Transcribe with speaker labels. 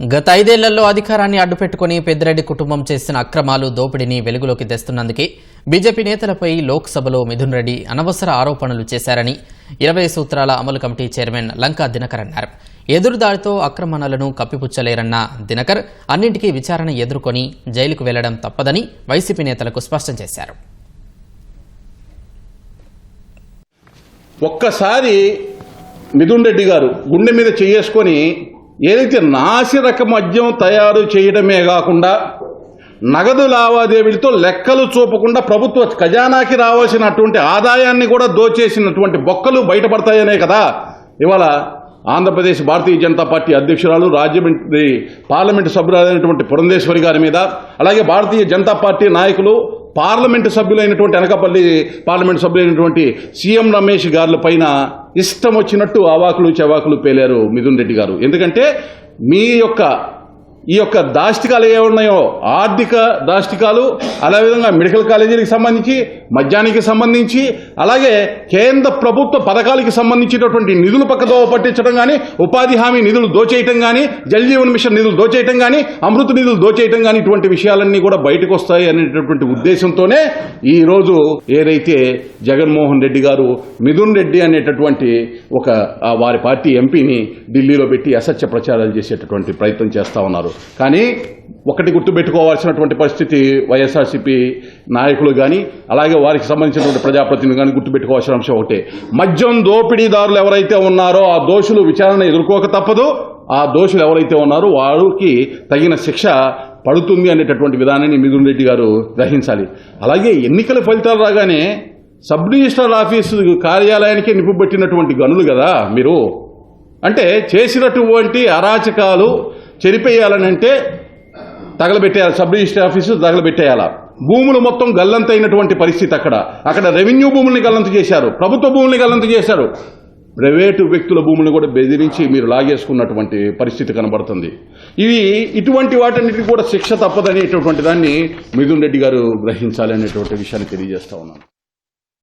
Speaker 1: గత ఐదేళ్ళలో అధికారాన్ని అడ్డుపెట్టుకుని పెద్దిరెడ్డి కుటుంబం చేసిన అక్రమాలు దోపిడీని వెలుగులోకి తెస్తున్నందుకే బీజేపీ నేతలపై లోక్సభలో మిథున్ రెడ్డి అనవసర ఆరోపణలు చేశారని ఇరవై సూత్రాల అమలు కమిటీ చైర్మన్ లంకా దినకర్ అన్నారు. ఎదురుదాడితో అక్రమణలను కప్పిపుచ్చలేరన్న దినకర్ అన్నింటికీ విచారణ ఎదుర్కొని జైలుకు వెళ్ళడం తప్పదని వైసీపీ నేతలకు స్పష్టం చేశారు.
Speaker 2: ఒక్కసారి మిథున్ రెడ్డి గారు గుండె మీద చేసుకొని ఏదైతే నాసిరక మద్యం తయారు చేయడమే కాకుండా నగదు లావాదేవీలతో లెక్కలు చూపకుండా ప్రభుత్వ ఖజానాకి రావాల్సినటువంటి ఆదాయాన్ని కూడా దోచేసినటువంటి బొక్కలు బయటపడతాయనే కదా. ఇవాళ ఆంధ్రప్రదేశ్ భారతీయ జనతా పార్టీ అధ్యక్షురాలు రాజ్యమంత్రి పార్లమెంటు సభ్యురాలైనటువంటి పురంధేశ్వరి గారి మీద అలాగే భారతీయ జనతా పార్టీ నాయకులు పార్లమెంటు సభ్యులైనటువంటి అనకాపల్లి పార్లమెంటు సభ్యులైనటువంటి సీఎం రమేష్ గారుల పైన ఇష్టం వచ్చినట్టు అవాకులు చెవాకులు పేలారు మిథున్ రెడ్డి గారు. ఎందుకంటే మీ యొక్క ఈ యొక్క దాష్టికాలు ఏ ఉన్నాయో ఆర్థిక దాష్టికాలు అదేవిధంగా మెడికల్ కాలేజీలకు సంబంధించి మద్యానికి సంబంధించి అలాగే కేంద్ర ప్రభుత్వ పథకాలకి సంబంధించినటువంటి నిధులు పక్కదోవ పట్టించడం కానీ ఉపాధి హామీ నిధులు దోచేయటం కానీ జల్ జీవన్ మిషన్ నిధులు దోచేయటం కానీ అమృత నిధులు దోచేయటం కానీ ఇటువంటి విషయాలన్నీ కూడా బయటకు వస్తాయి అనేటటువంటి ఉద్దేశంతోనే ఈ రోజు ఏదైతే జగన్మోహన్ రెడ్డి గారు మిథున్ రెడ్డి అనేటటువంటి ఒక వారి పార్టీ ఎంపీని ఢిల్లీలో పెట్టి అసత్య ప్రచారాలు చేసేటటువంటి ప్రయత్నం చేస్తా ఉన్నారు. కానీ ఒకటి గుర్తుపెట్టుకోవాల్సినటువంటి పరిస్థితి వైఎస్ఆర్సీపీ నాయకులు కానీ అలాగే వారికి సంబంధించినటువంటి ప్రజాప్రతినిధులు కానీ గుర్తుపెట్టుకోవాల్సిన అంశం ఒకటే. మద్యం దోపిడీదారులు ఎవరైతే ఉన్నారో ఆ దోషులు విచారణ ఎదుర్కోక తప్పదు. ఆ దోషులు ఎవరైతే ఉన్నారో వారికి తగిన శిక్ష పడుతుంది అనేటటువంటి విధానాన్ని మిథున్ రెడ్డి గారు గ్రహించాలి. అలాగే ఎన్నికల ఫలితాలు రాగానే సబ్ రిజిస్టర్ ఆఫీసు కార్యాలయానికి నిప్పుబెట్టినటువంటి గనులు కదా మీరు? అంటే చేసినటువంటి అరాచకాలు చెరిపేయాలని అంటే తగలబెట్టేయాలి సబ్ రిజిస్టర్ ఆఫీసు తగలబెట్టేయాలా? భూములు మొత్తం గల్లంతైనటువంటి పరిస్థితి అక్కడ. అక్కడ రెవెన్యూ భూముల్ని గల్లంత చేశారు ప్రభుత్వ భూముల్ని గల్లంత చేశారు. ప్రైవేటు వ్యక్తుల భూములను కూడా బెదిరించి మీరు లాగేసుకున్నటువంటి పరిస్థితి కనబడుతుంది. ఇవి ఇటువంటి వాటన్నిటికీ కూడా శిక్ష తప్పదనేటటువంటి దాన్ని మిథున్ రెడ్డి గారు గ్రహించాలి అనేటువంటి విషయాన్ని తెలియజేస్తా ఉన్నాను.